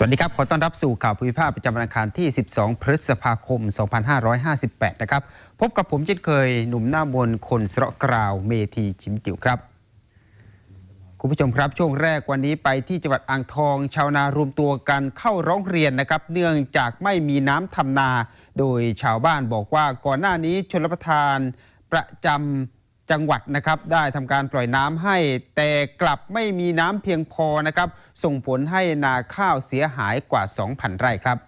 สวัสดีครับ ขอต้อนรับสู่ข่าวภูมิภาคประจำวันอังคารที่ 12 พฤษภาคม 2558 นะครับ พบกับผมเช่นเคย หนุ่มหน้ามนคนสระกราวเมธีชิมจิ๋วครับ คุณผู้ชมครับช่วงแรกวันนี้ไปที่จังหวัดอ่างทอง ชาวนารวมตัวกันเข้าร้องเรียนนะครับ เนื่องจากไม่มีน้ำทำนา โดยชาวบ้านบอกว่าก่อนหน้านี้ชนรประทานประจำ จังหวัดนะครับได้ทำการปล่อยน้ำให้ แต่กลับไม่มีน้ำเพียงพอนะครับ ส่งผลให้นาข้าวเสียหายกว่า 2,000 ไร่ครับ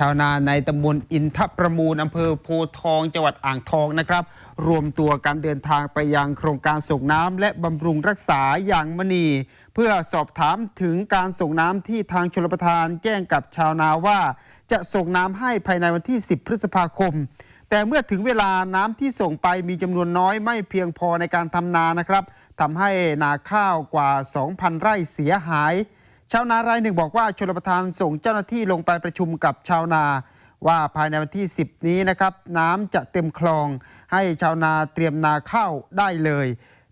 ชาวนาในตำบลอินทประมูลอำเภอโพทองจังหวัดอ่างทองนะครับ รวมตัวการเดินทางไปยังโครงการส่งน้ำและบำรุงรักษาอย่างมณี เพื่อสอบถามถึงการส่งน้ำที่ทางชลประทานแจ้งกับชาวนาว่า จะส่งน้ำให้ภายในวันที่ 10 พฤษภาคม แต่เมื่อถึงเวลาน้ำที่ส่งไปมีจำนวนน้อยไม่เพียงพอในการทำนานะครับทำให้นาข้าวกว่า 2,000 ไร่เสียหาย ชาวนารายหนึ่งบอกว่าชลประทานส่งเจ้าหน้าที่ลงไปประชุมกับชาวนาว่าภายในวันที่ 10 นี้นะครับ น้ำจะเต็มคลอง ให้ชาวนาเตรียมนาข้าวได้เลย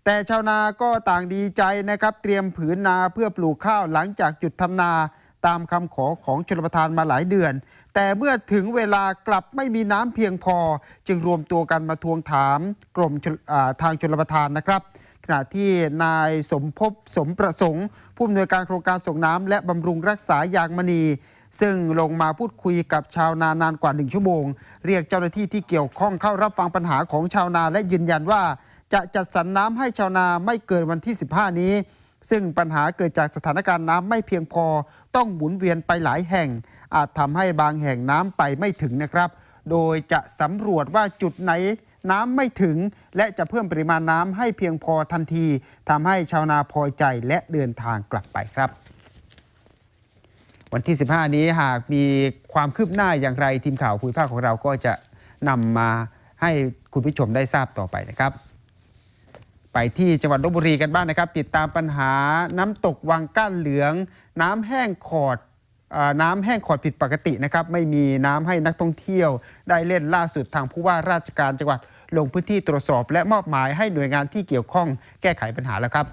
แต่ชาวนาก็ต่างดีใจนะครับ เตรียมผืนนาเพื่อปลูกข้าวหลังจากหยุดทำนา ตามคำขอของชลประทานมาหลายเดือน แต่เมื่อถึงเวลากลับไม่มีน้ำเพียงพอ จึงรวมตัวกันมาทวงถามกรมทางชลประทานนะครับ ขณะที่นายสมภพสมประสงค์ ผู้อำนวยการโครงการส่งน้ำและบำรุงรักษายางมณีซึ่งลงมาพูดคุยกับชาวนานานกว่าหนึ่งชั่วโมง เรียกเจ้าหน้าที่ที่เกี่ยวข้องเข้ารับฟังปัญหาของชาวนาและยืนยันว่า จะจัดสรรน้ำให้ชาวนาไม่เกินวันที่ 15 นี้ ซึ่งปัญหาเกิดจากสถานการณ์น้ำไม่เพียงพอ ต้องหมุนเวียนไปหลายแห่ง อาจทำให้บางแห่งน้ำไปไม่ถึงนะครับ โดยจะสำรวจว่าจุดไหนน้ำไม่ถึง และจะเพิ่มปริมาณน้ำให้เพียงพอทันทีทำให้ชาวนาพอใจและเดินทางกลับไปครับวันที่ 15 นี้หากมีความคืบหน้าอย่างไรทีมข่าวคุยภาคของเราก็จะนำมาให้คุณผู้ชมได้ทราบต่อไปนะครับ ไปที่จังหวัดลบบุรีกันบ้างนะครับ ติดตามปัญหาน้ำตกวังก้านเหลือง น้ำแห้งขอดอน้ำแห้งขอดผิดปกตินะครับ ไม่มีน้ำให้นักท่องเที่ยว ได้เล่นล่าสุดทางผู้ว่าราชการจังหวัดลงพื้นที่ตรวจสอบ และมอบหมายให้หน่วยงานที่เกี่ยวข้องแก้ไขปัญหาแล้วครับ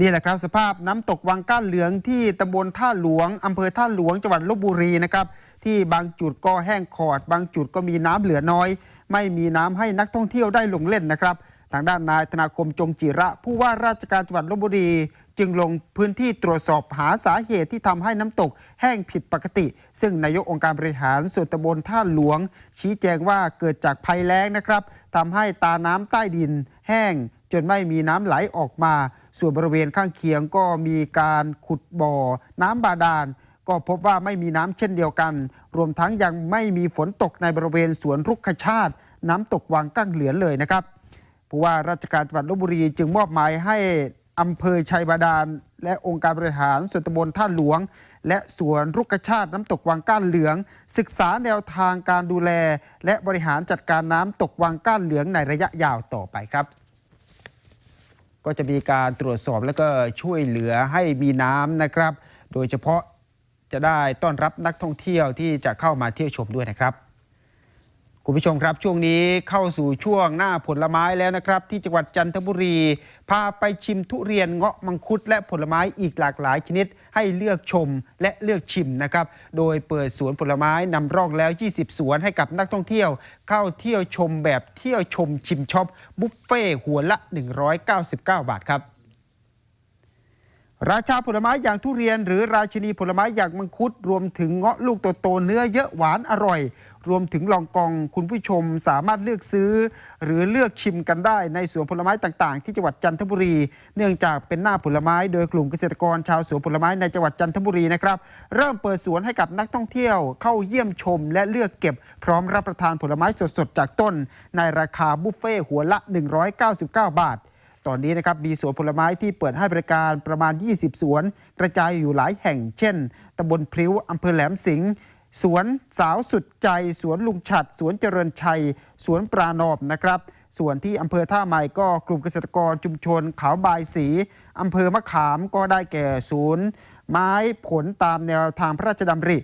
นี่แหละครับสภาพน้ำตกวังก้านเหลืองที่ตำบลท่าหลวงอำเภอท่าหลวงจังหวัดลบบุรีนะครับที่บางจุดก็แห้งขอด บางจุดก็มีน้ำเหลือน้อย ไม่มีน้ำให้นักท่องเที่ยวได้ลงเล่นนะครับ ทางด้านนายธนาคมจงจิระ ผู้ว่าราชการจังหวัดลบบุรี จึงลงพื้นที่ตรวจสอบหาสาเหตุที่ทำให้น้ำตกแห้งผิดปกติ ซึ่งนายกองค์การบริหารส่วนตำบลท่าหลวง ชี้แจงว่าเกิดจากภัยแล้งนะครับทำให้ตาน้ำใต้ดิน แห้ง จนไม่มีน้ำไหลออกมา ส่วนบริเวณข้างเคียงก็มีการขุดบ่อ น้ำบาดาล ก็พบว่าไม่มีน้ำเช่นเดียวกัน รวมทั้งยังไม่มีฝนตกในบริเวณสวนรุกขชาติ น้ำตกวังกั้งเหลือนเลยนะครับผู้ว่าราชการจังหวัดลบบุรีจึงมอบหมายให้อำเภอชัยบาดาล และองค์การบริหารส่วนตำบลท่าหลวง และสวนรุกชาติน้ำตกวังก้านเหลือง ศึกษาแนวทางการดูแล และบริหารจัดการน้ำตกวังก้านเหลืองในระยะยาวต่อไปครับ ก็จะมีการตรวจสอบและก็ช่วยเหลือให้มีน้ำนะครับ โดยเฉพาะจะได้ต้อนรับนักท่องเที่ยวที่จะเข้ามาเที่ยวชมด้วยนะครับคุณผู้ชมครับช่วงนี้เข้าสู่ช่วงหน้าผลไม้แล้วนะครับ ที่จังหวัดจันทบุรี พาไปชิมทุเรียนเงาะมังคุดและผลไม้อีกหลากหลายชนิด ให้เลือกชมและเลือกชิมนะครับ โดยเปิดสวนผลไม้นำร่องแล้ว 20 สวนให้กับนักท่องเที่ยว เข้าเที่ยวชมแบบเที่ยวชมชิมช็อปบุฟเฟ่หัวละ 199 บาทครับ ราชาผลไม้อย่างทุเรียน หรือราชินีผลไม้อย่างมังคุด รวมถึงเงาะลูกโตๆเนื้อเยอะหวานอร่อย รวมถึงลองกองคุณผู้ชมสามารถเลือกซื้อ หรือเลือกชิมกันได้ในสวนผลไม้ต่างๆ ที่จังหวัดจันทบุรี เนื่องจากเป็นหน้าผลไม้โดยกลุ่มเกษตรกรชาวสวนผลไม้ในจังหวัดจันทบุรีนะครับเริ่มเปิดสวนให้กับนักท่องเที่ยวเข้าเยี่ยมชม และเลือกเก็บพร้อมรับประทานผลไม้สดๆจากต้น ในราคาบุฟเฟ่หัวละ 199 บาท ตอนนี้นะครับมีสวนผลไม้ที่เปิดให้บริการประมาณ 20 สวน กระจายอยู่หลายแห่ง เช่นตำบลพลิ้วอำเภอแหลมสิงห์สวนสาวสุดใจ สวนลุงฉัด สวนเจริญชัย สวนปรานอบนะครับส่วนที่อำเภอท่าใหม่ก็กลุ่มเกษตรกรชุมชนเขาบายสีอำเภอมะขามก็ได้แก่ศูนย์ ไม้ผลตามแนวทางพระราชดำริ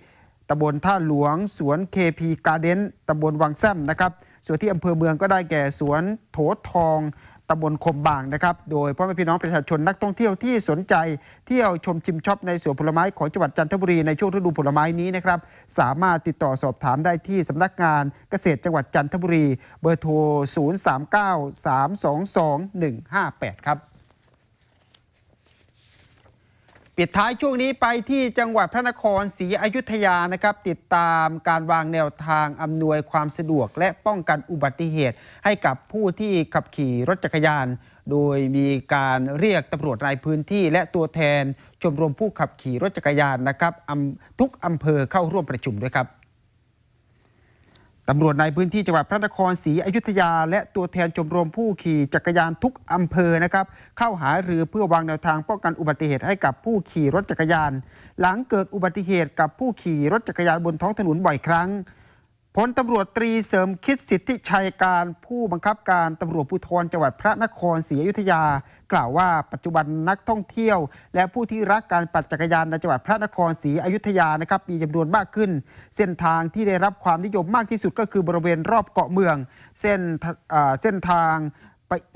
ตำบลท่าหลวง สวน KP Garden ตำบลวังแซมนะครับ ส่วนที่อำเภอเมืองก็ได้แก่สวนโถทอง ตำบลคมบางนะครับ โดยพ่อแม่พี่น้องประชาชนนักท่องเที่ยวที่สนใจ เที่ยวชมชิมช็อปในสวนผลไม้ของจังหวัดจันทบุรีในช่วงฤดูผลไม้นี้นะครับ สามารถติดต่อสอบถามได้ที่สำนักงานเกษตรจังหวัดจันทบุรี เบอร์โทร 039-322-158 ครับ ปิดท้ายช่วงนี้ไปที่จังหวัดพระนครศรีอยุธยานะครับ ติดตามการวางแนวทางอำนวยความสะดวก และป้องกันอุบัติเหตุ ให้กับผู้ที่ขับขี่รถจักรยาน โดยมีการเรียกตำรวจในพื้นที่ และตัวแทนชมรมผู้ขับขี่รถจักรยานนะครับทุกอำเภอเข้าร่วมประชุมด้วยครับ ตำรวจในพื้นที่จังหวัดพระนครศรีอยุธยา และตัวแทนชมรมผู้ขี่จักรยานทุกอำเภอนะครับเข้าหารือเพื่อวางแนวทางป้องกันอุบัติเหตุให้กับผู้ขี่รถจักรยาน หลังเกิดอุบัติเหตุกับผู้ขี่รถจักรยานบนท้องถนนบ่อยครั้ง พลตำรวจตรีเสริมคิดสิทธิชัยการผู้บังคับการตำรวจภูธรจังหวัดพระนครศรีอยุธยา กล่าวว่าปัจจุบันนักท่องเที่ยว และผู้ที่รักการปั่นจักรยานในจังหวัดพระนครศรีอยุธยานะครับมีจำนวนมากขึ้น เส้นทางที่ได้รับความนิยมมากที่สุดก็คือบริเวณรอบเกาะเมือง เส้นทาเส้นทาง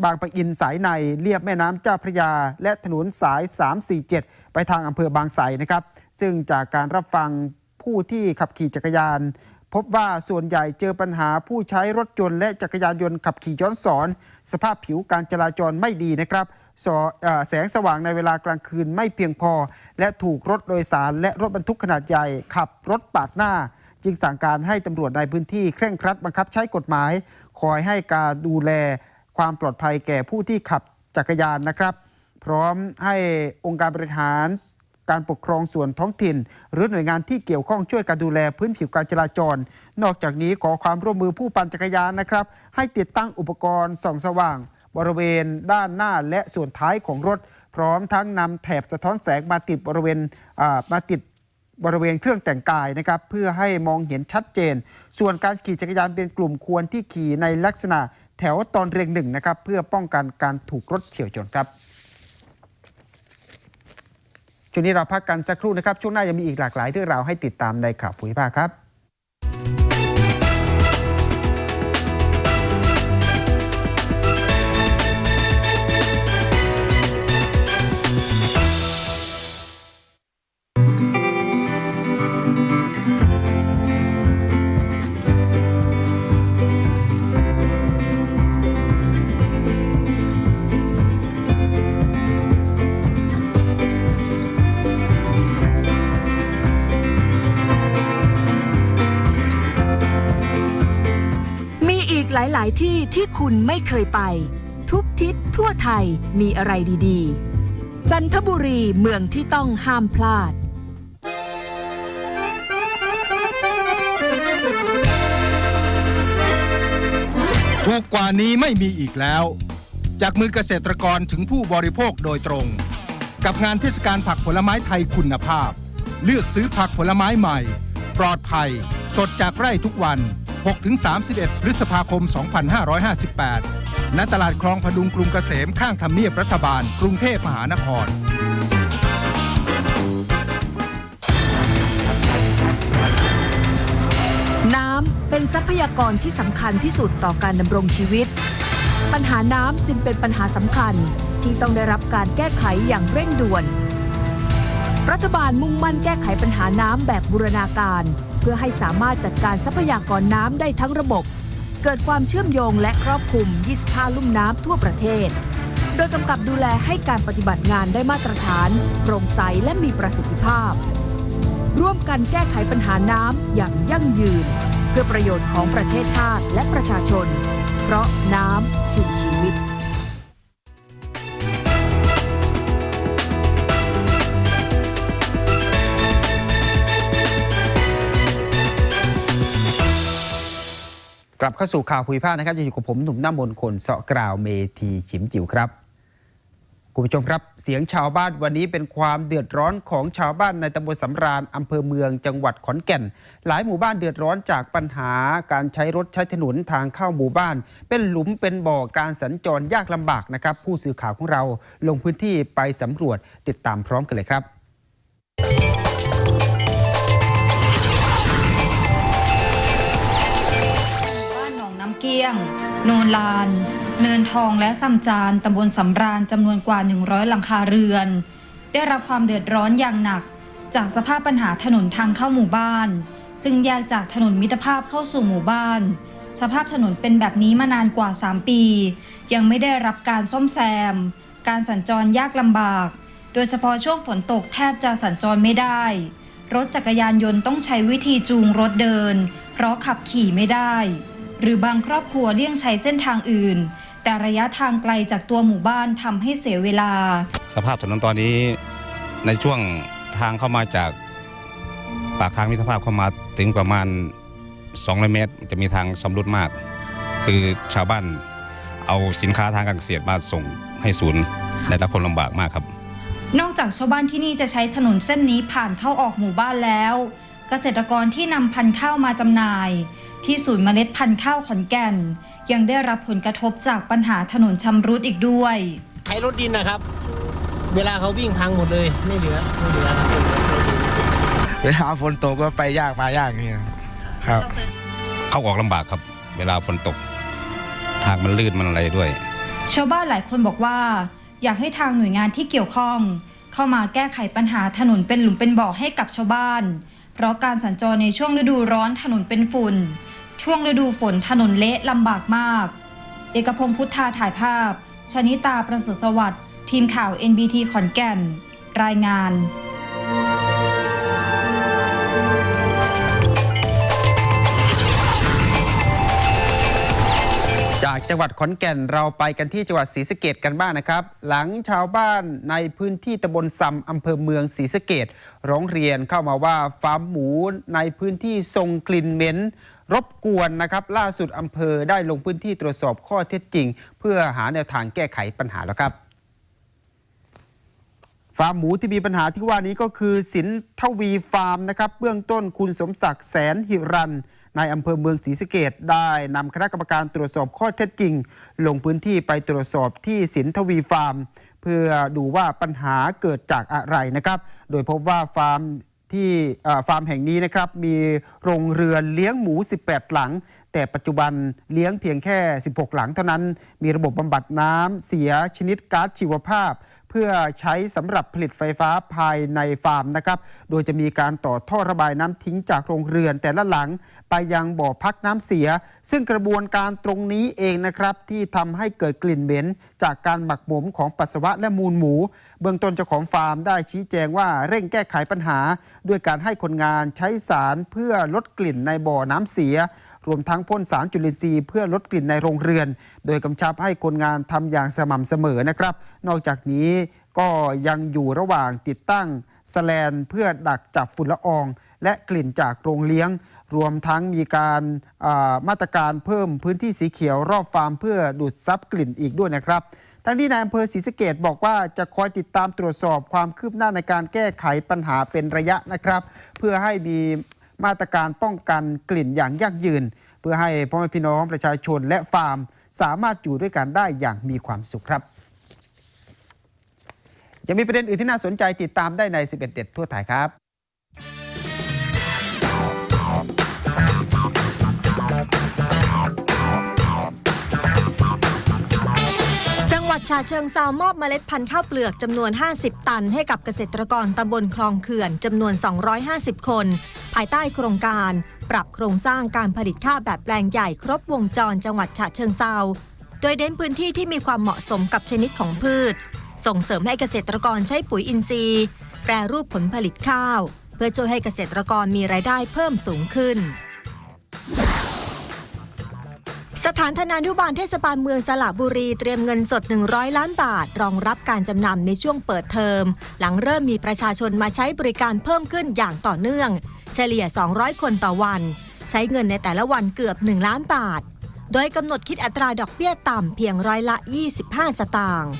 บางปะอินสายในเลียบแม่น้ำเจ้าพระยา และถนนสาย 347 ไปทางอำเภอบางไทรนะครับ ซึ่งจากการรับฟังผู้ที่ขับขี่จักรยาน พบว่าส่วนใหญ่เจอปัญหาผู้ใช้รถยนต์และจักรยานยนต์ขับขี่ย้อนสอน สภาพผิวการจราจรไม่ดีนะครับแสงสว่างในเวลากลางคืนไม่เพียงพอ และถูกรถโดยสาร และรถบรรทุกขนาดใหญ่ ขับรถปาดหน้า จึงสั่งการให้ตำรวจในพื้นที่เคร่งครัดบังคับใช้กฎหมาย คอยให้การดูแลความปลอดภัยแก่ผู้ที่ขับจักรยานนะครับ พร้อมให้องค์การบริหาร การปกครองส่วนท้องถิ่น หรือหน่วยงานที่เกี่ยวข้องช่วยการดูแลพื้นผิวการจราจร นอกจากนี้ขอความร่วมมือผู้ปั่นจักรยานนะครับ ให้ติดตั้งอุปกรณ์ส่องสว่าง บริเวณ ด้านหน้าและส่วนท้ายของรถ พร้อมทั้งนำแถบสะท้อนแสงมาติดบริเวณมาติดบริเวณเครื่องแต่งกายนะครับเพื่อให้มองเห็นชัดเจน ส่วนการขี่จักรยานเป็นกลุ่มควรที่ขี่ในลักษณะแถวตอนเรียงหนึ่งนะครับเพื่อป้องกันการถูกรถเฉียวชนครับ ช่วงนี้เราพักกันสักครู่นะครับ ช่วงหน้ายังมีอีกหลากหลายเรื่องราวให้ติดตามในข่าวภูมิภาคครับ หลาย ๆ ที่ที่คุณไม่เคยไป ทุกทิศทั่วไทยมีอะไรดีๆ จันทบุรีเมืองที่ต้องห้ามพลาด ถูกกว่านี้ไม่มีอีกแล้ว จากมือเกษตรกรถึงผู้บริโภคโดยตรง กับงานเทศกาลผักผลไม้ไทยคุณภาพ เลือกซื้อผักผลไม้ใหม่ ปลอดภัย สดจากไร่ทุกวัน 6-31 พฤษภาคม 2558 ณ ตลาดคลองพดุงกรุงเกษมข้างทำเนียบรัฐบาล กรุงเทพมหานคร น้ำเป็นทรัพยากรที่สำคัญที่สุดต่อการดำรงชีวิต ปัญหาน้ำจึงเป็นปัญหาสำคัญที่ต้องได้รับการแก้ไขอย่างเร่งด่วน รัฐบาลมุ่งมั่นแก้ไขปัญหาน้ำแบบบูรณาการ พื่อให้สามารถจัดการทรัพยากรน้ำได้ทั้งระบบ เกิดความเชื่อมโยงและครอบคลุม 25 ลุ่มน้ำทั่วประเทศ โดยกำกับดูแลให้การปฏิบัติงานได้มาตรฐานโปร่งใสและมีประสิทธิภาพ ร่วมกันแก้ไขปัญหาน้ำอย่างยั่งยืน เพื่อประโยชน์ของประเทศชาติและประชาชน เพราะน้ำคือชีวิต ลับเข้าสู่ข่าวภูมิภาคนะครับยังอยู่กับผมหนุ่มหน้ำมนคนเสาะกราวเมทีฉิมจิ๋วครับคุณผู้ชมครับ เสียงชาวบ้านวันนี้เป็นความเดือดร้อนของชาวบ้านในตำบลสำราญอำเภอเมืองจังหวัดขอนแก่น หลายหมู่บ้านเดือดร้อนจากปัญหาการใช้รถใช้ถนนทางเข้าหมู่บ้าน เป็นหลุมเป็นบ่อการสัญจรยากลำบากนะครับ ผู้สื่อข่าวของเราลงพื้นที่ไปสำรวจติดตามพร้อมกันเลยครับ ยง โนนลาน เนินทองและซัมจานตำบลสำราญจำนวนกว่า 100 หลังคาเรือน ได้รับความเดือดร้อนอย่างหนัก จากสภาพปัญหาถนนทางเข้าหมู่บ้าน จึงแยกจากถนนมิตรภาพเข้าสู่หมู่บ้าน สภาพถนนเป็นแบบนี้มานานกว่า 3 ปี ยังไม่ได้รับการซ่อมแซม การสัญจรยากลำบาก โดยเฉพาะช่วงฝนตกแทบจะสัญจรไม่ได้ รถจักรยานยนต์ต้องใช้วิธีจูงรถเดิน เพราะขับขี่ไม่ได้ หรือบางครอบครัวเลี่ยงใช้เส้นทางอื่น แต่ระยะทางไกลจากตัวหมู่บ้านทำให้เสียเวลา สภาพถนนตอนนี้ในช่วงทางเข้ามาจากปากทางมิตรภาพเข้ามาถึงประมาณ 200 เมตร จะมีทางชำรุดมาก คือชาวบ้านเอาสินค้าทางการเกษตรมาส่งให้ศูนย์ได้รับความลำบากมากครับ นอกจากชาวบ้านที่นี่จะใช้ถนนเส้นนี้ผ่านเข้าออกหมู่บ้านแล้ว เกษตรกรที่นำพันธุ์ข้าวมาจำหน่าย ที่ศูนย์เมล็ดพันธุ์ข้าวขอนแก่น ยังได้รับผลกระทบจากปัญหาถนนชำรุดอีกด้วยใช้รถดินนะครับ เวลาเขาวิ่งพังหมดเลยไม่เหลือไม่เหลือครับไม่เหลือรถดินเวลาฝนตกก็ไปยากมายากนี่ครับ เข้าออกลำบากครับ เวลาฝนตก ทางมันลื่นมันอะไรด้วย ชาวบ้านหลายคนบอกว่า อยากให้ทางหน่วยงานที่เกี่ยวข้อง เข้ามาแก้ไขปัญหาถนนเป็นหลุมเป็นบ่อให้กับชาวบ้าน เพราะการสัญจรในช่วงฤดูร้อนถนนเป็นฝุ่น ช่วงฤดูฝนถนนเละลำบากมาก เอกพงศ์พุทธาถ่ายภาพ ชนิตาประเสริฐสวัสดิ์ทีมข่าว NBT ขอนแก่น รายงาน จังหวัดขอนแก่นเราไปกันที่จังหวัดศรีสะเกดกันบ้างนะครับ หลังชาวบ้านในพื้นที่ตำบลซำอำเภอเมืองศรีสะเกดร้องเรียนเข้ามาว่าฟาร์มหมูในพื้นที่ทรงกลิ่นเหม็นรบกวนนะครับ ล่าสุดอำเภอได้ลงพื้นที่ตรวจสอบข้อเท็จจริง เพื่อหาแนวทางแก้ไขปัญหาแล้วครับ ฟาร์มหมูที่มีปัญหาที่ว่านี้ก็คือสินทวีฟาร์มนะครับ เบื้องต้นคุณสมศักดิ์แสนหิรันในอำเภอเมืองศรีสะเกดได้นำคณะกรรมการตรวจสอบข้อเท็จจริง ลงพื้นที่ไปตรวจสอบที่สินทวีฟาร์ม เพื่อดูว่าปัญหาเกิดจากอะไรนะครับ โดยพบว่าฟาร์มที่ฟาร์มแห่งนี้นะครับมีโรงเรือนเลี้ยงหมู 18 หลัง แต่ปัจจุบันเลี้ยงเพียงแค่ 16 หลังเท่านั้น มีระบบบำบัดน้ำเสียชนิดก๊าซชีวภาพ เพื่อใช้สำหรับผลิตไฟฟ้าภายในฟาร์มนะครับโดยจะมีการต่อท่อระบายน้ำทิ้งจากโรงเรือนแต่ละหลัง ไปยังบ่อพักน้ำเสีย ซึ่งกระบวนการตรงนี้เองนะครับที่ทำให้เกิดกลิ่นเหม็น จากการหมักหมมของปัสสาวะและมูลหมู เบื้องต้นเจ้าของฟาร์มได้ชี้แจงว่าเร่งแก้ไขปัญหา ด้วยการให้คนงานใช้สารเพื่อลดกลิ่นในบ่อน้ำเสีย รวมทั้งพ่นสารจุลินทรีย์เพื่อลดกลิ่นในโรงเรือน โดยกำชับให้คนงานทำอย่างสม่ำเสมอนะครับ นอกจากนี้ก็ยังอยู่ระหว่างติดตั้งสแลนเพื่อดักจับฝุ่นละออง และกลิ่นจากโรงเลี้ยง รวมทั้งมีการามาตรการเพิ่มพื้นที่สีเขียวรอบฟาร์มเพื่อดูดซับกลิ่นอีกด้วยนะครับทั้งนี้นายอำเภอศรีสะเกดบอกว่าจะคอยติดตามตรวจสอบความคืบหน้าในการแก้ไขปัญหาเป็นระยะนะครับ เพื่อให้มี มาตรการป้องกันกลิ่นอย่างยั่งยืน เพื่อให้พ่อแม่พี่น้องประชาชนและฟาร์ม สามารถอยู่ด้วยกันได้อย่างมีความสุขครับ ยังมีประเด็นอื่นที่น่าสนใจติดตามได้ใน 11 เด็ดทั่วไทยครับ ฉะเชิงเซามอบเมล็ดพันธุ์ข้าวเปลือกจำนวน 50 ตัน ให้กับเกษตรกรตำบลคลองเขื่อนจำนวน 250 คน ภายใต้โครงการ ปรับโครงสร้างการผลิตข้าวแบบแปลงใหญ่ครบวงจรจังหวัดฉะเชิงเซาโดยเน้นพื้นที่ที่มีความเหมาะสมกับชนิดของพืช ส่งเสริมให้เกษตรกรใช้ปุ๋ยอินทรีย์ แปรรูปผลผลิตข้าว เพื่อช่วยให้เกษตรกรมีรายได้เพิ่มสูงขึ้น สถานธนานุบาลเทศบาลเมืองสระบุรีเตรียมเงินสด 100 ล้านบาท รองรับการจำนำในช่วงเปิดเทอม หลังเริ่มมีประชาชนมาใช้บริการเพิ่มขึ้นอย่างต่อเนื่อง เฉลี่ย 200 คนต่อวัน ใช้เงินในแต่ละวันเกือบ 1 ล้านบาท โดยกำหนดคิดอัตราดอกเบี้ยต่ำเพียงร้อยละ 25 สตางค์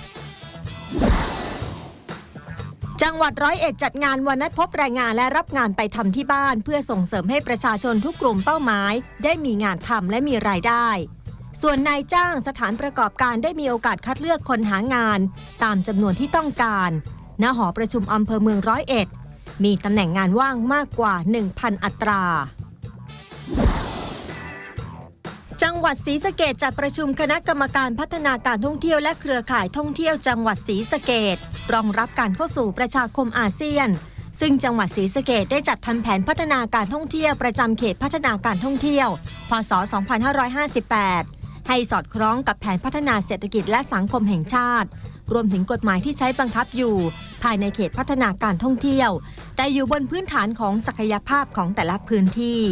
จังหวัดร้อยเอ็ดจัดงานวันนัดพบแรงงานและรับงานไปทำที่บ้าน เพื่อส่งเสริมให้ประชาชนทุกกลุ่มเป้าหมาย ได้มีงานทำและมีรายได้ ส่วนนายจ้างสถานประกอบการได้มีโอกาสคัดเลือกคนหางาน ตามจำนวนที่ต้องการณหอประชุมอำเภอเมืองร้อยเอ็ดมีตำแหน่งงานว่างมากกว่า 1,000 อัตรา จังงหวัดศรีสะเกดจัดประชุมคณะกรรมการพัฒนาการท่องเที่ยวและเครือข่ายท่องเที่ยวจังหวัดศรีสะเกด รองรับการเข้าสู่ประชาคมอาเซียน ซึ่งจังหวัดศรีสะเกดได้จัดทำแผนพัฒนาการท่องเที่ยวประจำเขตพัฒนาการท่องเที่ยว พศ 2558 ให้สอดคล้องกับแผนพัฒนาเศรษฐกิจและสังคมแห่งชาติ รวมถึงกฎหมายที่ใช้บังคับอยู่ ภายในเขตพัฒนาการท่องเที่ยว แต่อยู่บนพื้นฐานของศักยภาพของแต่ละพื้นที่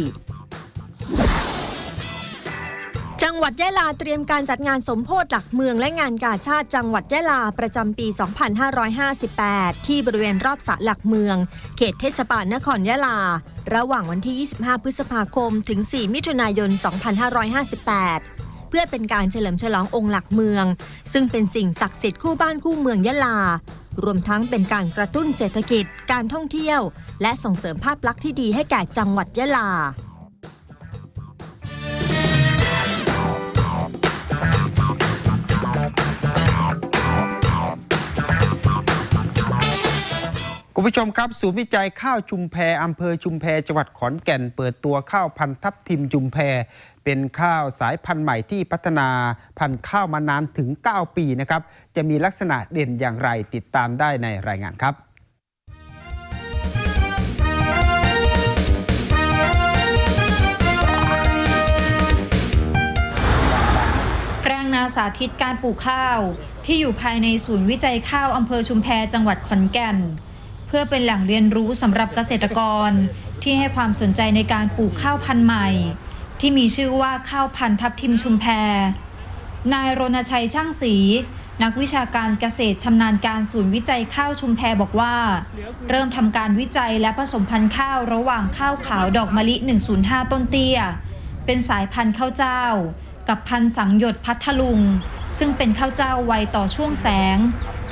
จังหวัดยะลาเตรียมการจัดงานสมโพธิหลักเมืองและงานกาชาติจังหวัดยะลาประจำปี 2558 ที่บริเวณรอบสระหลักเมือง เขตเทศบาลนครยะลา ระหว่างวันที่ 25 พฤษภาคม ถึง 4 มิถุนายน 2558 เพื่อเป็นการเฉลิมฉลององค์หลักเมือง ซึ่งเป็นสิ่งศักดิ์สิทธิ์คู่บ้านคู่เมืองยะลา รวมทั้งเป็นการกระตุ้นเศรษฐกิจ การท่องเที่ยว และส่งเสริมภาพลักษณ์ที่ดีให้แก่จังหวัดยะลา ผู้ชมครับ ศูนย์วิจัยข้าวชุมแพอำเภอชุมแพจังหวัดขอนแก่น เปิดตัวข้าวพันธุ์ทับทิมชุมแพ เป็นข้าวสายพันธุ์ใหม่ที่พัฒนาพันธุ์ข้าวมานานถึง 9 ปีนะครับ จะมีลักษณะเด่นอย่างไรติดตามได้ในรายงานครับแปลงนาสาธิตการปลูกข้าว ที่อยู่ภายในศูนย์วิจัยข้าวอำเภอชุมแพจังหวัดขอนแก่น เพื่อเป็นแหล่งเรียนรู้สำหรับเกษตรกร ที่ให้ความสนใจในการปลูกข้าวพันธุ์ใหม่ ที่มีชื่อว่าข้าวพันธุ์ทับทิมชุมแพนายรณชัยช่างศรีนักวิชาการเกษตรชำนาญการศูนย์วิจัยข้าวชุมแพบอกว่า เริ่มทำการวิจัยและผสมพันธุ์ข้าวระหว่างข้าวขาวดอกมะลิ 105 ต้นเตี้ย เป็นสายพันธุ์ข้าวเจ้า กับพันธุ์สังหยดพัทลุง ซึ่งเป็นข้าวเจ้าไวต่อช่วงแสง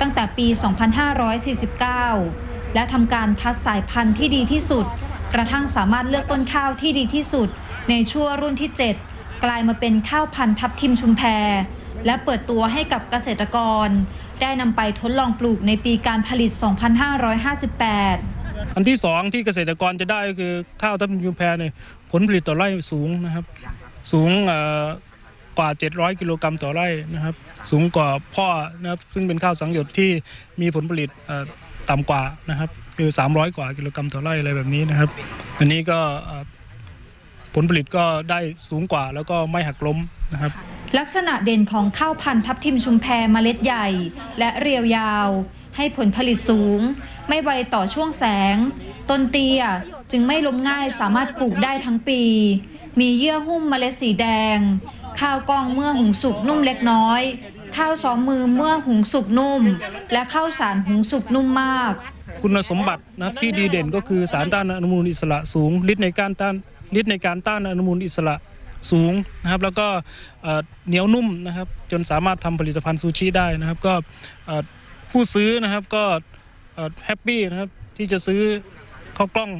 ตั้งแต่ปี 2549 และทำการคัดสายพันธุ์ที่ดีที่สุด กระทั่งสามารถเลือกต้นข้าวที่ดีที่สุด ในชั่วรุ่นที่ 7 กลายมาเป็นข้าวพันธุ์ทับทิมชุมแพและเปิดตัวให้กับเกษตรกร ได้นำไปทดลองปลูกในปีการผลิต 2558 อันที่สองที่เกษตรกรจะได้ก็คือข้าวทับทิมชุมแพเนี่ยผลผลิตต่อไร่สูงนะครับ สูงกว่า 700 กิโลกรัมต่อไร่นะครับ สูงกว่าพ่อนะครับซึ่งเป็นข้าวสังหยดที่มีผลผลิต ต่ำกว่านะครับ คือ 300 กว่ากิโลกรัมต่อไร่อะไรแบบนี้นะครับ อันนี้ก็ผลผลิตก็ได้สูงกว่าแล้วก็ไม่หักล้มนะครับ ลักษณะเด่นของข้าวพันธุ์ทับทิมชุมแพเมล็ดใหญ่ และเรียวยาว ให้ผลผลิตสูง ไม่ไวต่อช่วงแสง ต้นเตี้ยจึงไม่ล้มง่ายสามารถปลูกได้ทั้งปี มีเยื่อหุ้มเมล็ดสีแดง ข้าวกองเมื่อหุงสุกนุ่มเล็กน้อย ข้าวซ้อมมือเมื่อหุงสุกนุ่ม และข้าวสารหุงสุกนุ่มมาก คุณสมบัตินะครับที่ดีเด่นก็คือสารต้านอนุมูลอิสระสูงฤทธิ์ในการต้านฤทธิ์ในการต้านอนุมูลอิสระสูงนะครับแล้วก็เอ่อเหนียวนุ่มนะครับจนสามารถทำผลิตภัณฑ์ซูชิได้นะครับ ก็เอ่อผู้ซื้อนะครับก็แฮปปี้นะครับที่จะซื้อข้าวกล้อง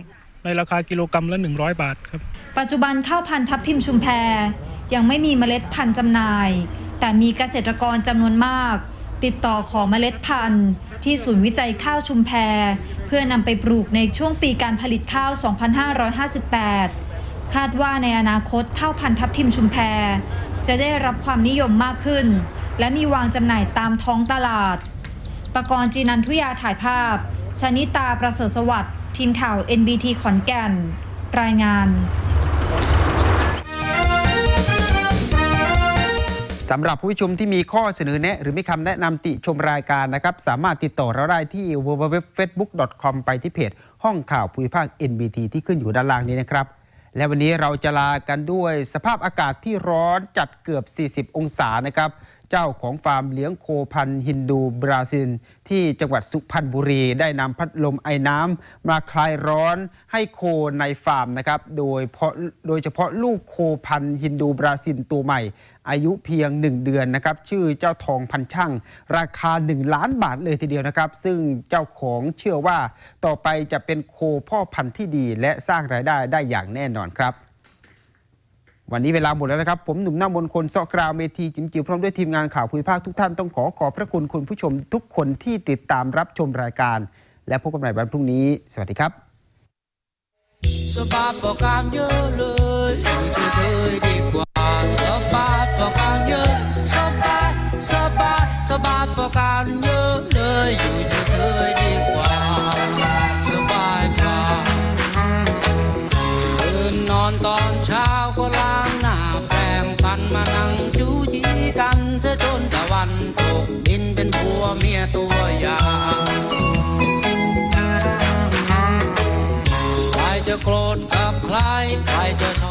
ในราคากิโลกรรัมละ 100 บาทครับ ปัจจุบันข้าวพันธุ์ทับทิมชุมแพยังไม่มีเมล็ดพันธุ์จำหน่าย แต่มีเกษตรกรจำนวนมาก ติดต่อขอเมล็ดพันธุ์ ที่ศูนย์วิจัยข้าวชุมแพ เพื่อนำไปปลูกในช่วงปีการผลิตข้าว 2558 คาดว่าในอนาคตข้าวพันธุ์ทับทิมชุมแพ จะได้รับความนิยมมากขึ้น และมีวางจำหน่ายตามท้องตลาด ประกรณ์จีนันทุยาถ่ายภาพ ชนิตาประเสริฐสวัสดิ์ทีมข่าว NBT ขอนแก่น รายงาน สำหรับผู้ชมที่มีข้อเสนอแนะ หรือมีคำแนะนำติชมรายการนะครับ สามารถติดต่อเราได้ที่ www.facebook.com ไปที่เพจ ห้องข่าวภูมิภาค NBT ที่ขึ้นอยู่ด้านล่างนี้นะครับ และวันนี้เราจะลากันด้วยสภาพอากาศที่ร้อนจัดเกือบ 40 องศานะครับ เจ้าของฟาร์มเลี้ยงโคพันฮินดูบราซิล ที่จังหวัดสุพรรณบุรี ได้นำพัดลมไอ้น้ำมาคลายร้อนให้โคในฟาร์มนะครับโดยเพราะโดยเฉพาะลูกโคพันฮินดูบราซิลตัวใหม่ อายุเพียง 1 เดือนนะครับชื่อเจ้าทองพันช่าง ราคา 1 ล้านบาทเลยทีเดียวนะครับ ซึ่งเจ้าของเชื่อว่าต่อไปจะเป็นโคพ่อพันธุ์ที่ดี และสร้างรายได้ได้อย่างแน่นอนครับ วันนี้เวลาหมดแล้วนะครับ ผมหนุ่มหน้ามนคนเสกราวเมทีจิมจิ๋วพร้อมด้วยทีมงานข่าวคุยภาคทุกท่านต้องขอขอบพระคุณคุณผู้ชมทุกคนที่ติดตามรับชมรายการ และพบกันใหม่วันพรุ่งนี้ สวัสดีครับสบายกว่กามเยอะเลยไม่เคยดีกว่าสบายกว่กามเยอะสบายสบายสบากากเยอะ ใครจะโกรธกับใคร ใครจะ